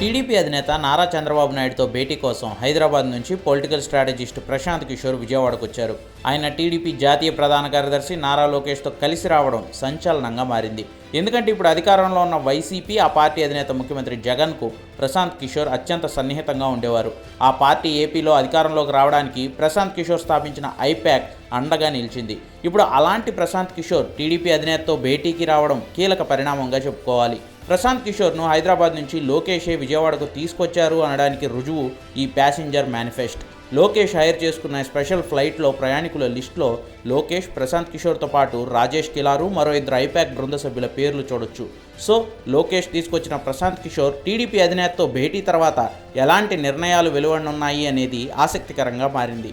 TDP అధినేత నారా చంద్రబాబు నాయుడుతో భేటీ కోసం హైదరాబాద్ నుంచి పొలిటికల్ స్ట్రాటజిస్ట్ ప్రశాంత్ కిషోర్ విజయవాడకు వచ్చారు. ఆయన టీడీపీ జాతీయ ప్రధాన కార్యదర్శి నారా లోకేష్తో కలిసి రావడం సంచలనంగా మారింది. ఎందుకంటే ఇప్పుడు అధికారంలో ఉన్న వైసీపీ ఆ పార్టీ అధినేత ముఖ్యమంత్రి జగన్కు ప్రశాంత్ కిషోర్ అత్యంత సన్నిహితంగా ఉండేవారు. ఆ పార్టీ ఏపీలో అధికారంలోకి రావడానికి ప్రశాంత్ కిషోర్ స్థాపించిన ఐప్యాక్ అండగా నిలిచింది. ఇప్పుడు అలాంటి ప్రశాంత్ కిషోర్ టీడీపీ అధినేతతో భేటీకి రావడం కీలక పరిణామంగా చెప్పుకోవాలి. ప్రశాంత్ కిషోర్ను హైదరాబాద్ నుంచి లోకేషే విజయవాడకు తీసుకొచ్చారు అనడానికి రుజువు ఈ ప్యాసింజర్ మేనిఫెస్ట్. లోకేష్ హైర్ చేసుకున్న స్పెషల్ ఫ్లైట్లో ప్రయాణికుల లిస్టులో లోకేష్ ప్రశాంత్ కిషోర్తో పాటు రాజేష్ కిలారు మరో ఇద్దరు ఐపాక్ బృంద సభ్యుల పేర్లు చూడొచ్చు. సో లోకేష్ తీసుకొచ్చిన ప్రశాంత్ కిషోర్ టీడీపీ అధినేతతో భేటీ తర్వాత ఎలాంటి నిర్ణయాలు వెలువడనున్నాయి అనేది ఆసక్తికరంగా మారింది.